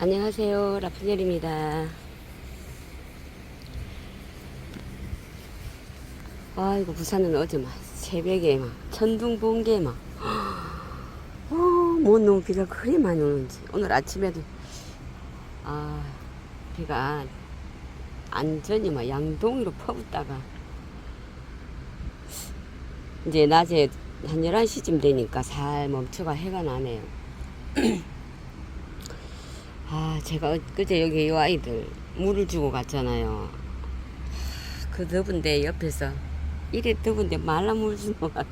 안녕하세요. 라푼젤입니다. 아이고, 부산은 어제 막 새벽에 막 천둥 번개 막. 어, 뭐 너무 비가 그리 많이 오는지. 오늘 아침에도, 아, 비가 안전히 막 양동이로 퍼붓다가, 이제 낮에 한 11시쯤 되니까 살 멈춰가 해가 나네요. 아, 제가 어- 그제 여기 이 아이들 물을 주고 갔잖아요. 그 더운데 옆에서 이래 더운데 말라 물 주는 것 같아.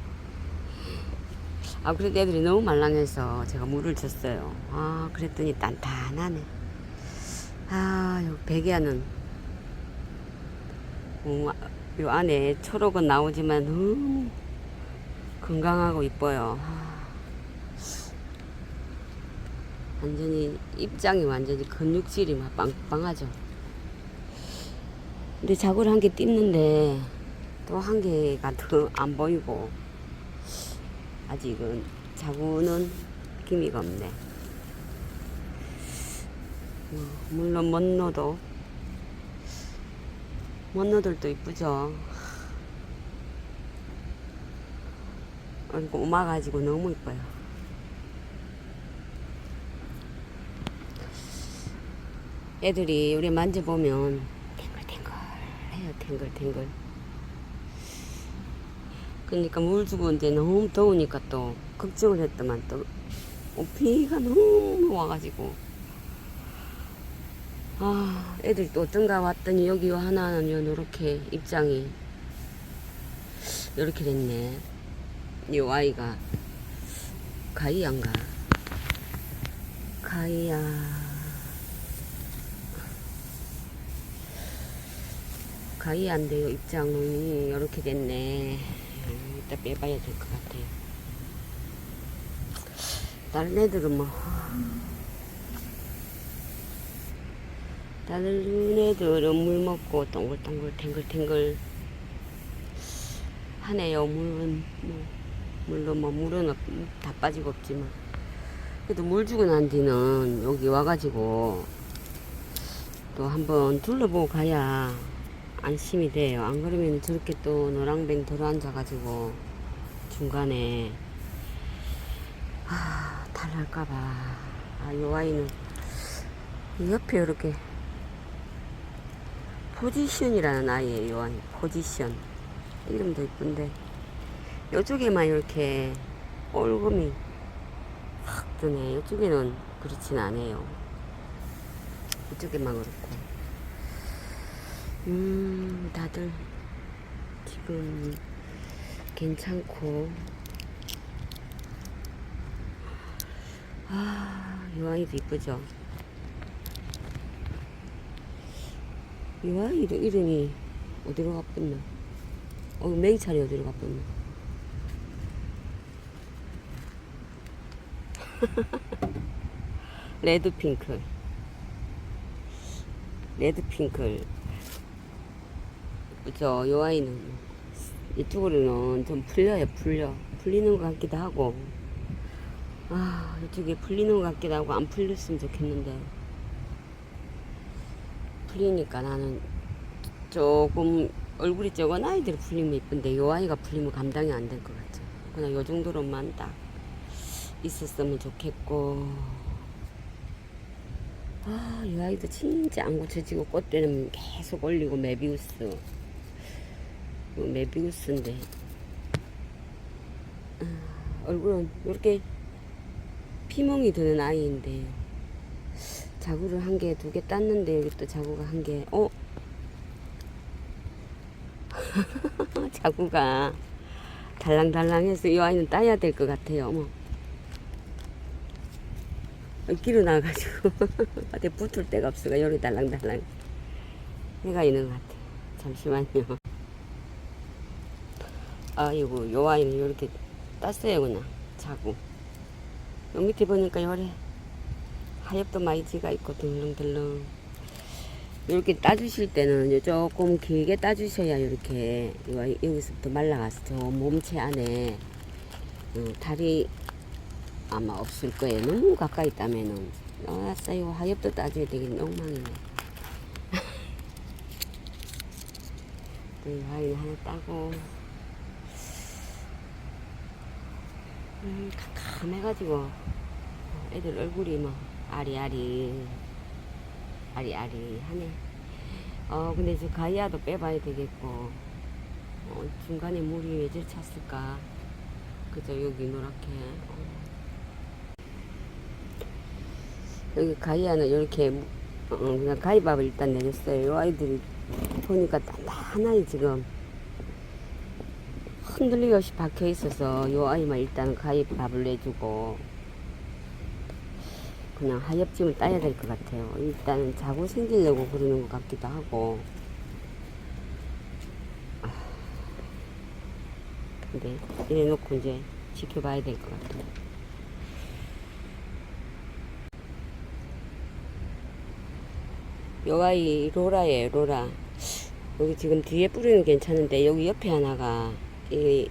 아, 그래도 애들이 너무 말랑해서 제가 물을 줬어요. 아, 그랬더니 단단하네. 아, 요 베개하는 어, 요 안에 초록은 나오지만 너무 건강하고 이뻐요. 아. 완전히 입장이 완전히 근육질이 막 빵빵하죠. 근데 자구를 한 개 띄는데 또 한 개가 더 안 보이고 아직은 자구는 기미가 없네. 뭐, 물론 먼노도 먼노들도 이쁘죠. 그리고 오마 가지고 너무 이뻐요. 애들이 우리 만져보면 탱글탱글 해요 탱글탱글. 그러니까 물 주고 이제 너무 더우니까 또 걱정을 했더만 또. 어, 비가 너무 와가지고. 아 애들이 또 어떤가 왔더니 여기 요 하나는 요 요렇게 입장이 요렇게 됐네. 요 아이가. 가이안가? 가이아 가이안데요. 입장이 이렇게 됐네. 음, 이따 빼봐야 될 것 같아요. 다른 애들은 뭐. 다른 애들은 물 먹고 동글동글 탱글탱글 하네요. 물은 뭐 물론 뭐 물은 없- 다 빠지고 없지만. 그래도 물 주고 난 뒤는 여기 와가지고 또 한번 둘러보고 가야 안심이 돼요. 안 그러면 저렇게 또 노랑뱅 들어앉아가지고 중간에 아 탈날까봐 아, 요 아이는 이 옆에 이렇게 포지션이라는 아이예요. 요 아이 포지션 이름도 이쁜데 요쪽에만 이렇게 올금이 확 뜨네. 이쪽에는 그렇진 않아요. 이쪽에만 그렇고. 음, 다들 지금 괜찮고. 아, 이 아이도 이쁘죠? 이 아이도 이름이 어디로 가뿐나? 어, 맹찰이 어디로 가뿐나? 레드핑크. 레드핑크. 그죠? 요 아이는 이쪽으로는 좀 풀려요, 풀려. 풀리는 것 같기도 하고. 아, 이쪽에 풀리는 것 같기도 하고 안 풀렸으면 좋겠는데. 풀리니까 나는 조금 얼굴이 적은 아이들이 풀리면 이쁜데 요 아이가 풀리면 감당이 안 될 것 같아. 그냥 요 정도로만 딱 있었으면 좋겠고. 아, 이 아이도 진짜 안 고쳐지고 꽃대는 계속 올리고 메비우스. 요 메비우스인데. 아, 얼굴은 이렇게 피멍이 드는 아이인데. 자구를 한 개, 두 개 땄는데 여기 또 자구가 한 개. 어? 자구가 달랑달랑해서 이 아이는 따야 될 것 같아요. 어머. 길어 나가지고 어디 붙을 데가 없어가 여기 달랑달랑 해가 있는 것 같아. 잠시만요. 아이고 요 아이는 이렇게 땄어요 그냥 자고. 요 밑에 보니까 요래 하엽도 많이 지가 있고 덜렁덜렁. 이렇게 따주실 때는 요 조금 길게 따주셔야 이렇게 요- 여기서부터 말라가서 저 몸체 안에 어, 다리 아마 없을 거예요. 너무 가까이 따면은 아싸 이거 하엽도 따줘야 되겠네 엉망이네 이 와인 하나 따고 음 캄캄해가지고. 애들 얼굴이 뭐 아리아리 아리아리 하네. 어 근데 저 가이아도 빼봐야 되겠고. 어, 중간에 물이 왜 저리 찼을까? 그죠 여기 노랗게. 어. 여기 가이아는 이렇게 어, 그냥 가위밥을 일단 내렸어요. 이 아이들이 보니까 단단하게 지금 흔들림 없이 박혀 있어서 이 아이만 일단 가위밥을 내주고 그냥 하엽찜을 따야 될 것 같아요. 일단 자고 생기려고 그러는 것 같기도 하고. 아, 근데 이래 놓고 이제 지켜봐야 될 것 같아요. 요 아이 로라예요 로라 여기 지금 뒤에 뿌리는 괜찮은데 여기 옆에 하나가 이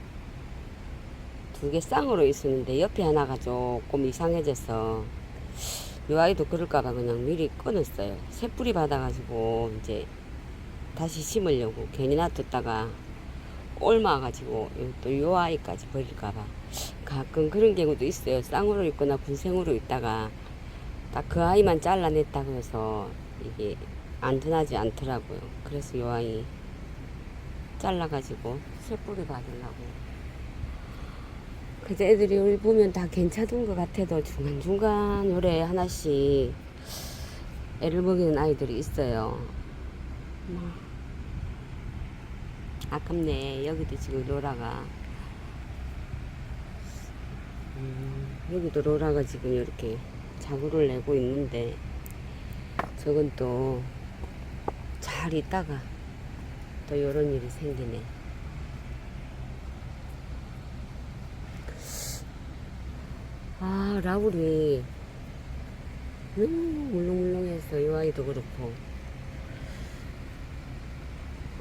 두 개 쌍으로 있었는데 옆에 하나가 조금 이상해져서 요 아이도 그럴까봐 그냥 미리 끊었어요 새 뿌리 받아가지고 이제 다시 심으려고 괜히 놔뒀다가 옮아가지고 또 요 아이까지 버릴까봐 가끔 그런 경우도 있어요 쌍으로 있거나 군생으로 있다가 딱 그 아이만 잘라냈다고 해서 이게 안전하지 않더라고요. 그래서 요 아이 잘라가지고 새 뿌리 받으려고. 그래서 애들이 여기 보면 다 괜찮은 것 같아도 중간중간 요래 하나씩 애를 먹이는 아이들이 있어요. 뭐, 아깝네. 여기도 지금 로라가. 음, 여기도 로라가 지금 이렇게 자구를 내고 있는데 저건 또 잘 있다가 또 이런 일이 생기네. 아, 라울이 너무 물렁물렁해서 이 아이도 그렇고.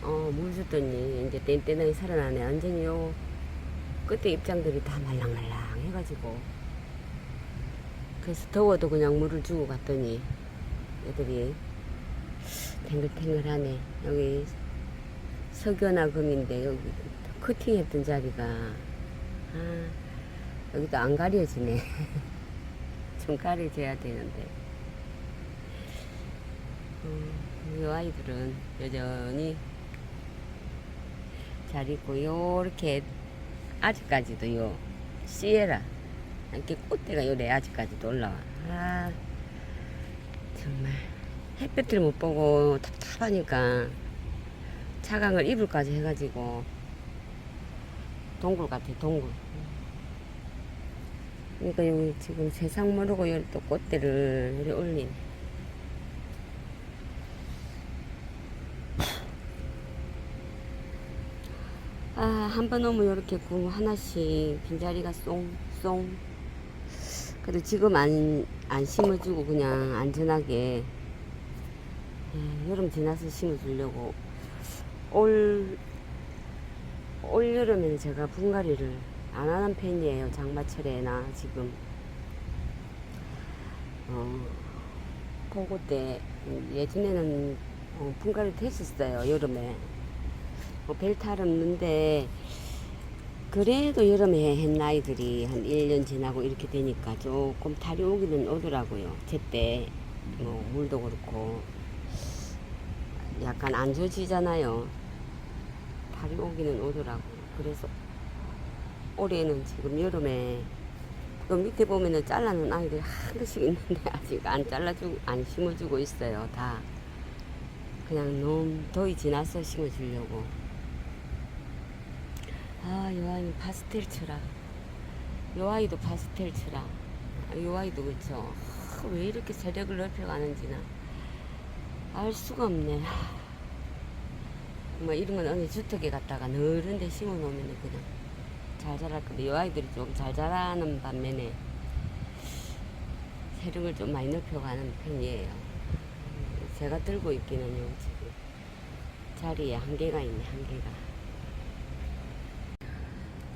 어, 물 줬더니 이제 뗀뗀하게 살아나네. 완전히 요 끝에 입장들이 다 말랑말랑 해가지고. 그래서 더워도 그냥 물을 주고 갔더니 애들이 탱글탱글하네. 여기 석연화 금인데 여기 커팅했던 자리가 아 여기도 안 가려지네. 좀 가려져야 되는데. 음, 이 아이들은 여전히 잘 있고 요렇게 아직까지도 요 시에라 이렇게 꽃대가 요래 아직까지도 올라와. 아 정말 햇볕을 못 보고 답답하니까 차강을 이불까지 해가지고 동굴 같아 동굴. 그러니까 여기 지금 세상 모르고 여기 또 꽃대를 이렇게 올리네 아, 한 번 오면 이렇게 구 하나씩 빈자리가 쏭쏭. 그래도 지금 안, 안 심어주고 그냥 안전하게 예, 여름 지나서 심어주려고 올, 올 여름에는 제가 분갈이를 안 하는 편이에요 장마철에나 지금 어, 보고 때 예전에는 어, 분갈이도 했었어요 여름에 뭐 별탈 없는데 그래도 여름에 한 나이들이 한 1년 지나고 이렇게 되니까 조금 탈이 오기는 오더라고요. 제때 뭐 물도 그렇고 약간 안 좋아지잖아요. 탈이 오기는 오더라고요. 그래서 올해는 지금 여름에 그 밑에 보면은 잘라놓은 아이들이 하나씩 있는데 아직 안 잘라주고 안 심어주고 있어요. 다 그냥 너무 더위 지나서 심어주려고. 아, 요 아이 파스텔 쳐라. 요 아이도 파스텔 쳐라. 아, 요 아이도 그쵸. 아, 왜 이렇게 세력을 넓혀가는지나 알 수가 없네. 뭐 이런 건 어느 주택에 갔다가 너른 데 심어 놓으면 그냥 잘 자랄 건데 요 아이들이 좀 잘 자라는 반면에 세력을 좀 많이 넓혀가는 편이에요. 제가 들고 있기는요, 지금 자리에 한계가 있네, 한계가.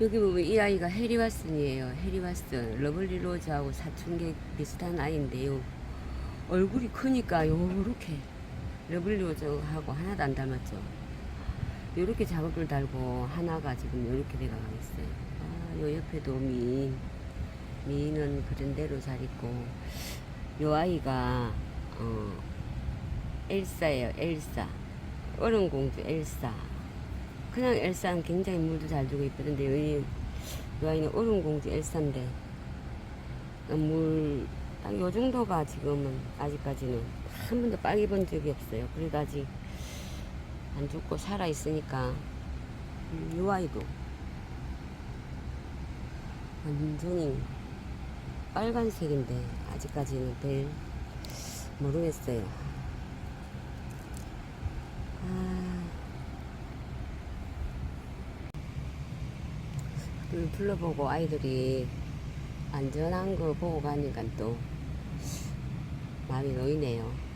여기 보면 이 아이가 해리와슨이에요. 해리와슨. 러블리 로즈하고 사춘기 비슷한 아이인데요. 얼굴이 크니까 요렇게 러블리오저하고 하나도 안 닮았죠. 요렇게 작업을 달고 하나가 지금 요렇게 돼가 있어요. 아, 요 옆에도 미. 미는 그런 대로 잘 있고 요 아이가 어 엘사예요 엘사 얼음공주 엘사 그냥 엘사는 굉장히 물도 잘 주고 이쁘던데 요, 요 아이는 얼음공주 엘사인데 물 딱 요 정도가 지금은 아직까지는 한 번도 빨개 본 적이 없어요 그래도 아직 안 죽고 살아 있으니까 음, 요 아이도 완전히 빨간색인데 아직까지는 별 모르겠어요. 아, 둘 둘러보고 아이들이 안전한 거 보고 가니까 또 마음이 놓이네요.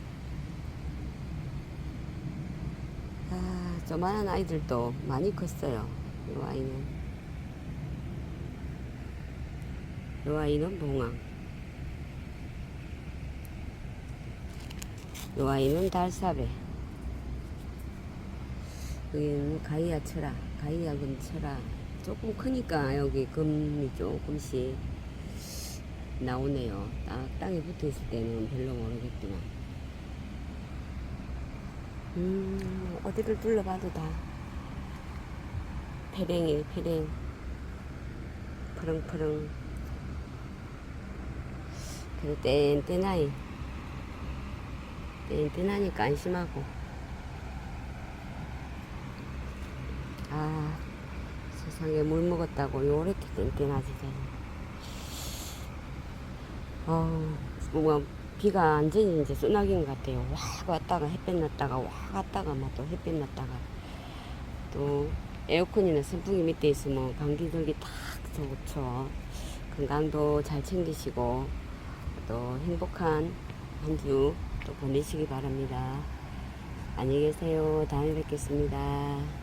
아, 조만한 아이들도 많이 컸어요. 이 아이는. 요 아이는 봉황. 요 아이는 달사배. 여기는 가이아 철아. 가이아 금 철아. 조금 크니까 여기 금이 조금씩 나오네요. 딱 땅에 붙어 있을 때는 별로 모르겠지만. 음, 어디를 둘러봐도 다 페랭이, 페랭. 푸릉푸릉. 그래도 뗀뗀하니 뗀뗀하니까 안심하고 아 세상에 물 먹었다고 요렇게 뗀뗀하지 저는 어 뭔가 비가 완전히 이제 쏘나기인 것 같아요 확 왔다가 햇볕 났다가 확 왔다가 막 또 햇볕 났다가 또 에어컨이나 선풍기 밑에 있으면 감기 들기 딱 좋죠 건강도 잘 챙기시고 또 행복한 한 주 또 보내시기 바랍니다. 안녕히 계세요. 다음에 뵙겠습니다.